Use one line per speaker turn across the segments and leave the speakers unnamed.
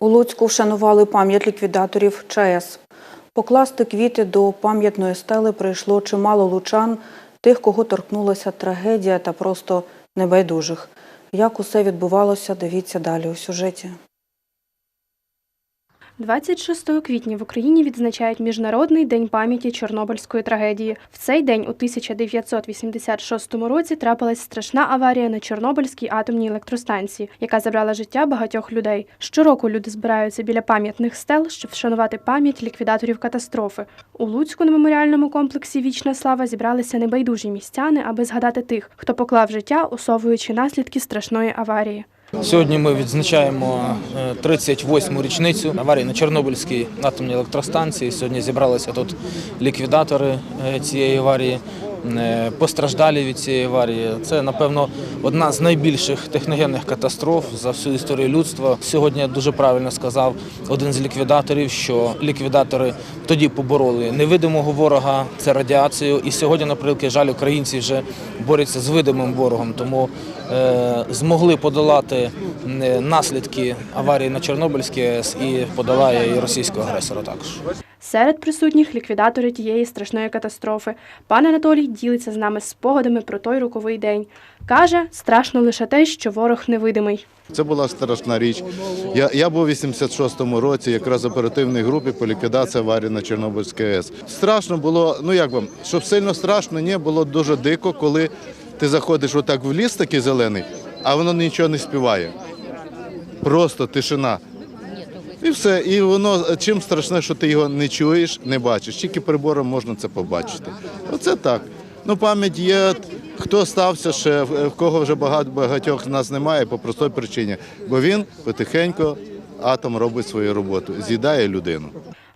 У Луцьку вшанували пам'ять ліквідаторів ЧАЕС. Покласти квіти до пам'ятної стели прийшло чимало лучан, тих, кого торкнулася трагедія та просто небайдужих. Як усе відбувалося, дивіться далі у сюжеті.
26 квітня в Україні відзначають Міжнародний день пам'яті Чорнобильської трагедії. В цей день у 1986 році трапилась страшна аварія на Чорнобильській атомній електростанції, яка забрала життя багатьох людей. Щороку люди збираються біля пам'ятних стел, щоб вшанувати пам'ять ліквідаторів катастрофи. У Луцьку на меморіальному комплексі Вічна слава зібралися небайдужі містяни, аби згадати тих, хто поклав життя, усовуючи наслідки страшної аварії.
Сьогодні ми відзначаємо е, 38-му річницю аварії на Чорнобильській атомній електростанції. Сьогодні зібралися тут ліквідатори е, цієї аварії, е, постраждалі від цієї аварії. Це, напевно, одна з найбільших техногенних катастроф за всю історію людства. Сьогодні дуже правильно сказав один з ліквідаторів, що ліквідатори тоді побороли невидимого ворога, це радіацію. І сьогодні, на превеликий жаль, українці вже борються з видимим ворогом, тому е, змогли подолати е, наслідки аварії на Чорнобильській АЕС і подолає і російського агресора також.
Серед присутніх ліквідатори тієї страшної катастрофи. Пан Анатолій ділиться з нами спогадами про той роковий день. Каже, страшно лише те, що ворог невидимий.
Це була страшна річ. Я, я був у 86-му році якраз в оперативній групі по ліквідації аварії на Чорнобильській АЕС. Страшно було, ну як вам, щоб сильно страшно, ні, було дуже дико, коли ти заходиш отак в ліс такий зелений, а воно нічого не співає. Просто тишина. І все. І воно чим страшне, що ти його не чуєш, не бачиш. Тільки прибором можна це побачити. Оце так. Ну, пам'ять є. Хто стався ще, в в кого вже багато багатьох нас немає по простій причині, бо він потихеньку атом робить свою роботу, з'їдає людину.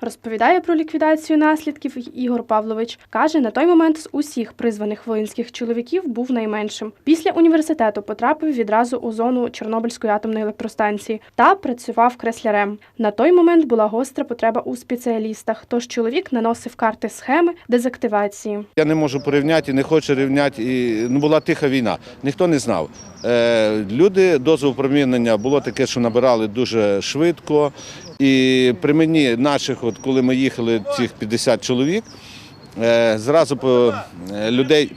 Розповідає про ліквідацію наслідків Ігор Павлович. Каже, на той момент з усіх призваних воїнських чоловіків був найменшим. Після університету потрапив відразу у зону Чорнобильської атомної електростанції та працював креслярем. На той момент була гостра потреба у спеціалістах, тож чоловік наносив карти схеми дезактивації.
Я не можу порівняти, не хочу рівняти. І, ну, була тиха війна, ніхто не знав. Е, люди дозу опромінення було таке, що набирали дуже швидко. І при мені наших, от коли ми їхали, цих 50 чоловік, е, зразу по, е, людей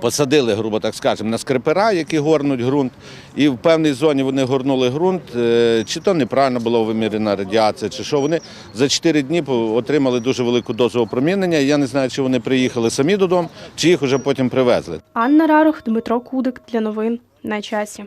посадили, грубо так скажемо, на скрипера, які горнуть ґрунт. І в певній зоні вони горнули ґрунт, е, чи то неправильно була вимірена радіація, чи що. Вони за 4 дні отримали дуже велику дозу опромінення. Я не знаю, чи вони приїхали самі додому, чи їх вже потім привезли.
Анна Рарух, Дмитро Кудик для новин на часі.